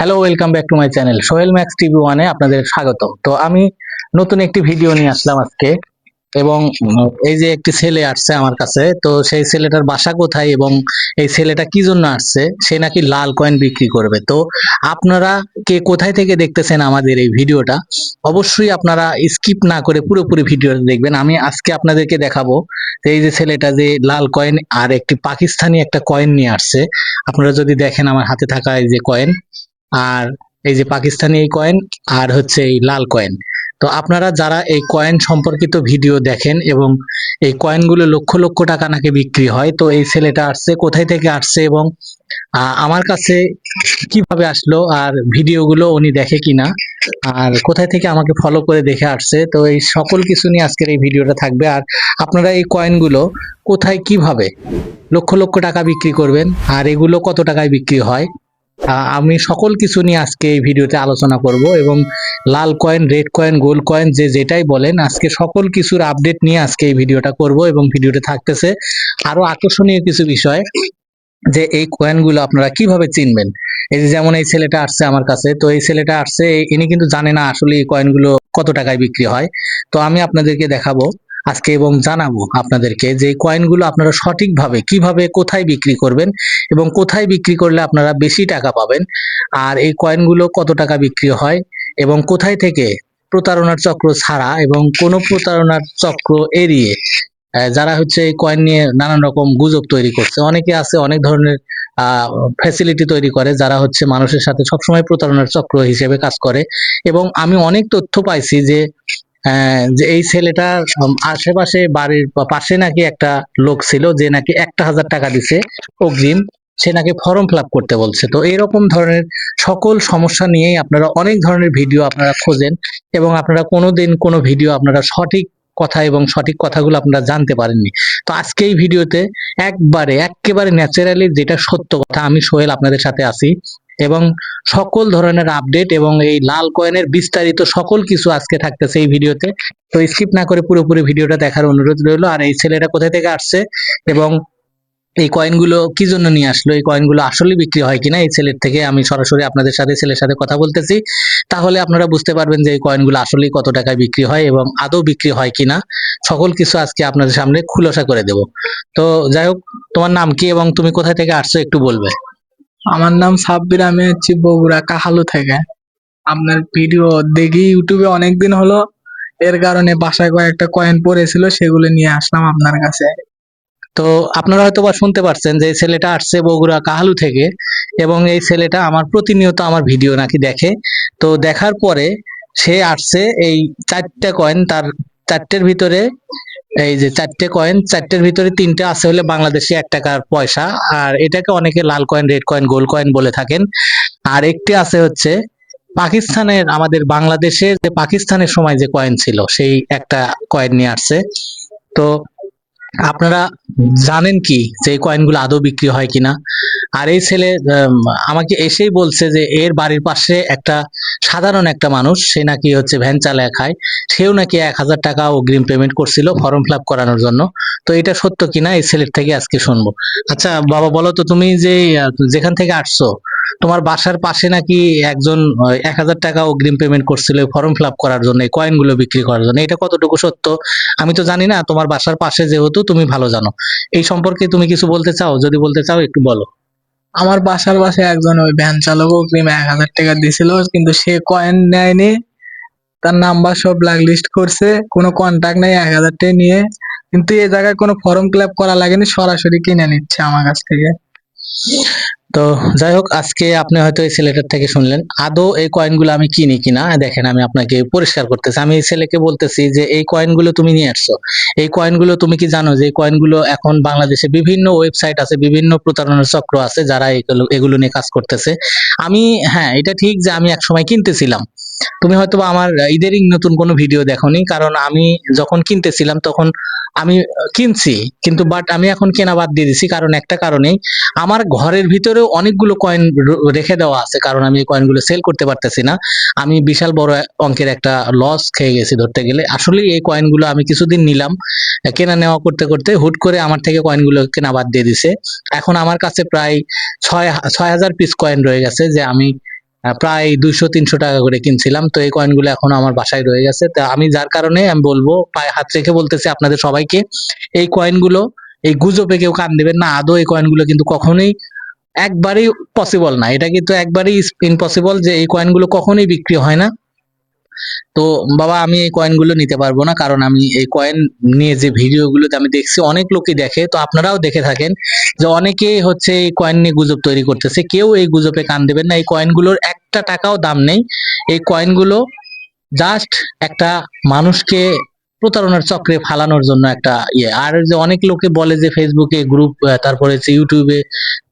Hello welcome back to my channel Sohel Max TV ওয়ানে আপনাদের স্বাগত। তো আমি নতুন একটি ভিডিও নিয়ে আসলাম আজকে, এবং এই যে একটি ছেলে আসছে আমার কাছে, তো সেই ছেলেটার বাসা কোথায় এবং এই ছেলেটা কি জন্য আসছে, সে নাকি লাল কয়েন বিক্রি করবে। তো আপনারা কে কোথায় থেকে দেখতেছেন আমাদের এই ভিডিওটা, অবশ্যই আপনারা স্কিপ না করে পুরোপুরি ভিডিওটা দেখবেন। আমি আজকে আপনাদেরকে দেখাবো যে এই যে ছেলেটা যে লাল কয়েন আর একটি পাকিস্তানি একটা কয়েন নিয়ে আসছে। আপনারা যদি দেখেন আমার হাতে থাকা এই যে কয়েন আর এই যে পাকিস্তানি এই কয়েন আর হচ্ছে এই লাল কয়েন তো আপনারা যারা এই কয়েন সম্পর্কিত ভিডিও দেখেন এবং এই কয়েনগুলো লক্ষ লক্ষ টাকা নাকি বিক্রি হয়, তো এই ছেলেটা আসছে, কোথায় থেকে আসছে এবং আমার কাছে কীভাবে আসলো আর ভিডিওগুলো উনি দেখে কিনা, আর কোথায় থেকে আমাকে ফলো করে দেখে আসছে, তো এই সকল কিছু নিয়ে আজকের এই ভিডিওটা থাকবে। আর আপনারা এই কয়েনগুলো কোথায় কীভাবে লক্ষ লক্ষ টাকা বিক্রি করবেন, আর এগুলো কত টাকায় বিক্রি হয় আমি সকল কিছু নিয়ে আজকে এই ভিডিওতে আলোচনা করব এবং লাল coin, red coin, gold coin, যে যেটাই বলেন, আজকে সকল কিছুর আপডেট নিয়ে আজকে এই ভিডিওটা করব এবং ভিডিওতে থাকতেছে আরও আকর্ষণীয় কিছু বিষয় যে এই কয়েনগুলো আপনারা কীভাবে চিনবেন। এই যে যেমন এই ছেলেটা আসছে আমার কাছে, তো এই ছেলেটা আসছে ইনি কিন্তু জানে না আসলে এই কয়েনগুলো কত টাকায় বিক্রি হয়। তো আমি আপনাদেরকে দেখাবো। আজকে এবং জানাব আপনাদেরকে যে কয়েনগুলো আপনারা সঠিকভাবে কীভাবে কোথায় বিক্রি করবেন এবং কোথায় বিক্রি করলে আপনারা বেশি টাকা পাবেন, আর এই কয়েনগুলো কত টাকা বিক্রি হয় এবং কোথায় থেকে প্রতারণার চক্র ছাড়া এবং কোনো প্রতারণার চক্র এড়িয়ে যারা হচ্ছে এই কয়েন নিয়ে নানান রকম গুজব তৈরি করছে, অনেকে আছে অনেক ধরনের ফ্যাসিলিটি তৈরি করে যারা হচ্ছে মানুষের সাথে সবসময় প্রতারণার চক্র হিসেবে কাজ করে এবং আমি অনেক তথ্য পাইছি যে যে এই ছেলেটার আশেপাশে বাড়ির পাশে নাকি একটা লোক ছিল যে নাকি একটা হাজার টাকা দিছে অগ্রিম। সে নাকি ফর্ম ফিল করতে বলছে। তো এরকম ধরনের সকল সমস্যা নিয়েই আপনারা অনেক ধরনের ভিডিও আপনারা খোঁজেন এবং আপনারা কোনোদিন কোনো ভিডিও আপনারা সঠিক কথা এবং সঠিক কথাগুলো আপনারা জানতে পারেননি। তো আজকে এই ভিডিওতে একবারে, একেবারে ন্যাচারালি যেটা সত্য কথা আমি সোহেল আপনাদের সাথে আছি এবং সকল ধরনের আপডেট এবং এই লাল কয়েনের বিস্তারিত সকল কিছু আজকে থাকতেছে এই ভিডিওতে। তো স্কিপ না করে পুরোপুরি ভিডিওটা দেখার অনুরোধ রইল। আর এই ছেলেটা কোথা থেকে আসছে এবং এই কয়েনগুলো কি জন্য নিয়ে আসলো? এই কয়েনগুলো আসলে বিক্রি হয় কিনা? এই ছেলের থেকে আমি সরাসরি আপনাদের সাথে, ছেলের সাথে কথা বলতেছি। তাহলে আপনারা বুঝতে পারবেন যে এই কয়েনগুলো আসলেই কত টাকায় বিক্রি হয় এবং আদৌ বিক্রি হয় কিনা। সকল কিছু আজকে আপনাদের সামনে খুলাসা করে দেব। তো যাই হোক, তোমার নাম কি এবং তুমি কোথা থেকে আসছো একটু বলবে। আমার নাম সাব্বির আমি হচ্ছি বগুড়া কাহালু থেকে। আপনার ভিডিও দেখি ইউটিউবে অনেকদিন হলো, এর কারণে বাসায় কয়েকটা কয়েন পড়েছিল, সেগুলো নিয়ে আসলাম আপনার কাছে। তো আপনারা হয়তো বা শুনতে পারছেন যে এই ছেলেটা আসছে বগুড়া কাহালু থেকে, এবং এই ছেলেটা আমার প্রতিনিয়ত আমার ভিডিও নাকি দেখে। তো দেখার পরে সে আসছে, এই চারটে কয়েন তার, চারটের ভিতরে এই যে চারটে কয়েন চারটের ভিতরে তিনটে আছে হলে বাংলাদেশি এক টাকার পয়সা। আর এটাকে অনেকে লাল coin red coin gold coin বলে থাকেন। আর একটি আছে হচ্ছে পাকিস্তানের, আমাদের বাংলাদেশের যে পাকিস্তানের সময় যে কয়েন ছিল, সেই একটা কয়েন নিয়ে আসছে। তো আপনারা জানেন কি যে এই কয়েনগুলো আদৌ বিক্রি হয় কিনা? আর এই ছেলে আমাকে এসেই বলছে যে এর বাড়ির পাশে একটা সাধারণ একটা মানুষ, সে নাকি হচ্ছে ভ্যান চালায় খায়, সেও নাকি এক হাজার টাকা অগ্রিম পেমেন্ট করছিল ফর্ম ফিল করানোর জন্য। তো এটা সত্য কিনা এই ছেলের থেকে আজকে শুনব। আচ্ছা বাবা বলো তো তুমি যে, যেখান থেকে আসছো, তোমার বাসার পাশে নাকি একজন এক হাজার টাকা অগ্রিম পেমেন্ট করছিল ফর্ম ফিল করার জন্য, এই কয়েনগুলো বিক্রি করার জন্য? এটা কতটুকু সত্য? আমি তো জানি না, তোমার বাসার পাশে যেহেতু তুমি ভালো জানো। এই সম্পর্কে তুমি কিছু বলতে চাও? যদি বলতে চাও, একটু বলো। আমার বাসার পাশে একজন ওই ভ্যান চালক অগ্রিম এক হাজার টাকা দিছিল, কিন্তু সে কয়েন নেয়নি। তার নাম্বার সব ব্ল্যাক লিস্ট করছে, কোনো কন্টাক্ট নেই, এক হাজার টাকা নিয়ে। কিন্তু এই জায়গায় কোনো ফর্ম ফিল আপ করা লাগেনি, সরাসরি কিনে নিচ্ছে আমার কাছ থেকে। তো যাই হোক, আজকে আপনি হয়তো এই ছেলেটার থেকে শুনলেন, আদৌ এই কয়েনগুলো আমি কিনি কিনা? দেখেন, আমি আপনাকে পরিষ্কার করতেছি। আমি এই ছেলেকে বলতেছি যে, এই কয়েনগুলো তুমি নিয়ে আসছো। এই কয়েনগুলো তুমি কি জানো যে, এই কয়েনগুলো এখন বাংলাদেশে বিভিন্ন ওয়েবসাইট আছে, বিভিন্ন প্রতারণার চক্র আছে, যারা এগুলো এগুলো নিয়ে কাজ করতেছে। আমি হ্যাঁ এটা ঠিক যে, আমি একসময় কিনতেছিলাম। তুমি হয়তো আমার, ইদারিং নতুন কোনো ভিডিও দেখোনি, কারণ আমি যখন কিনতেছিলাম, তখন আমি কিনছি, কিন্তু বাট আমি এখন কেনা বাদ দিয়ে দিছি, কারণ একটা কারণেই আমার ঘরের ভিতরেও অনেকগুলো কয়েন রেখে দেওয়া আছে, কারণ আমি এই কয়েনগুলো সেল করতে পারতেছি না। আমি বিশাল বড় অঙ্কের একটা লস খেয়ে গেছি ধরতে গেলে। আসলে এই কয়েনগুলো আমি কিছুদিন নিলাম, কেনা নেওয়া করতে করতে হুট করে আমার থেকে কয়েনগুলো কেনা বাদ দিয়ে দিছে। এখন আমার কাছে প্রায় ছয় ছয় হাজার পিস কয়েন রয়ে গেছে, যে আমি প্রায় দুইশো, তিনশো টাকা করে কিনছিলাম। তো এই কয়েনগুলো এখন আমার বাসায় রয়ে গেছে। তা আমি যার কারণে আমি বলব, পায়ে হাত রেখে বলতেছি আপনাদের সবাইকে, এই কয়েনগুলো এই গুজবে কেউ কান দেবেন না। আদৌ এই কয়েনগুলো কিন্তু কখনোই একবারেই পসিবল না। এটা কিন্তু একবারেই ইম্পসিবল যে এই কয়েনগুলো কখনোই বিক্রি হয় না। তো বাবা, আমি এই কয়েনগুলো নিতে পারব না, কারণ আমি এই কয়েন নিয়ে যে ভিডিওগুলোতে আমি দেখছি, অনেক লোকই দেখে। তো আপনারাও দেখে থাকেন যে অনেকেই হচ্ছে এই কয়েন নিয়ে গুজব তৈরি করতেছে। কেউ এই গুজবে কান দেবেন না। এই কয়েনগুলোর একটা টাকাও দাম নেই। এই কয়েনগুলো জাস্ট একটা মানুষকে প্রতারণার চক্রে ফালানোর জন্য একটা ইয়ে। আর যে অনেক লোকে বলে যে ফেসবুকে গ্রুপ তারপরে হচ্ছে ইউটিউবে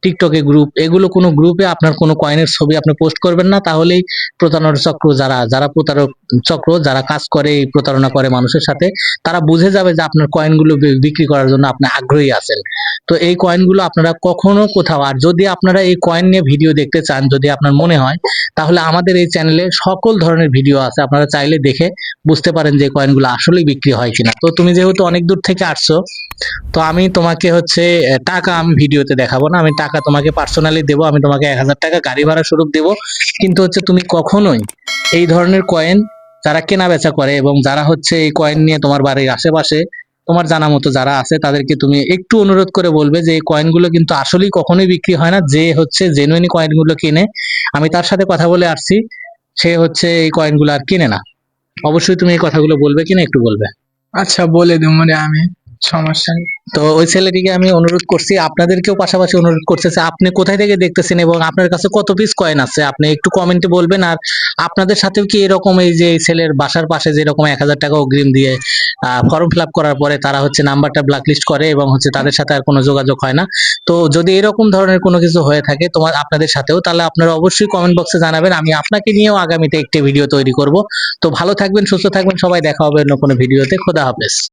টিকটকে গ্রুপ এগুলো কোনো গ্রুপে আপনার কোনো কয়েনের ছবি আপনি পোস্ট করবেন না, তাহলেই প্রতারণার চক্র যারা যারা প্রতারক চক্র, যারা কাজ করে প্রতারণা করে মানুষের সাথে, তারা বুঝে যাবে যে আপনার কয়েনগুলো বিক্রি করার জন্য আপনি আগ্রহী আছেন। তো এই কয়েনগুলো আপনারা কখনো কোথাও, আর যদি আপনারা এই কয়েন নিয়ে ভিডিও দেখতে চান, যদি আপনার মনে হয়, তাহলে আমাদের এই চ্যানেলে সকল ধরনের ভিডিও আছে, আপনারা চাইলে দেখে বুঝতে পারেন যে কয়েনগুলো আসলেই বিক্রি হয় কিনা। তো তুমি যেহেতু অনেক দূর থেকে আসছো, তো আমি তোমাকে হচ্ছে টাকা আমি ভিডিওতে দেখাবো না, আমি টাকা তোমাকে পার্সোনালি দেবো, আমি তোমাকে এক হাজার টাকা গাড়ি ভাড়া স্বরূপ দেবো। কিন্তু হচ্ছে তুমি কখনোই এই ধরনের কয়েন যারা কেনা বেচা করে এবং যারা হচ্ছে এই কয়েন নিয়ে তোমার বাড়ির আশেপাশে, তোমার জানা মতো যারা আছে, তাদেরকে তুমি একটু অনুরোধ করে বলবে যে এই কয়েনগুলো কিন্তু আসলেই কখনোই বিক্রি হয় না। যে হচ্ছে জেনুইন কয়েনগুলো কিনে, আমি তার সাথে কথা বলে আসছি, সে হচ্ছে এই কয়েনগুলো আর কিনে না। অবশ্যই তুমি এই কথাগুলো বলবে কিনা একটু বলবে। আচ্ছা বলে দেবো মানে আমি। সমস্যা তো ওই ছেলেটিকে আমি অনুরোধ করছি, আপনাদেরকেও পাশাপাশি অনুরোধ করতেছি আপনি কোথায় থেকে দেখতেছেন এবং আপনার কাছে কত পিস কয়েন আছে? আপনি একটু কমেন্টে বলবেন আর আপনাদের সাথেও কি এরকম এই যে ছেলের বাসার পাশে যে যেরকম এক হাজার টাকা অগ্রিম দিয়ে ফর্ম ফিল করার পরে তারা হচ্ছে নাম্বারটা ব্ল্যাকলিস্ট করে এবং হচ্ছে তাদের সাথে আর কোনো যোগাযোগ হয় না। তো যদি এরকম ধরনের কোনো কিছু হয়ে থাকে তোমার, আপনাদের সাথেও, তাহলে আপনারা অবশ্যই কমেন্ট বক্সে জানাবেন। আমি আপনাকে নিয়েও আগামীতে একটি ভিডিও তৈরি করব। তো ভালো থাকবেন, সুস্থ থাকবেন। সবাই দেখা হবে অন্য কোনো ভিডিওতে খোদা হাফেজ।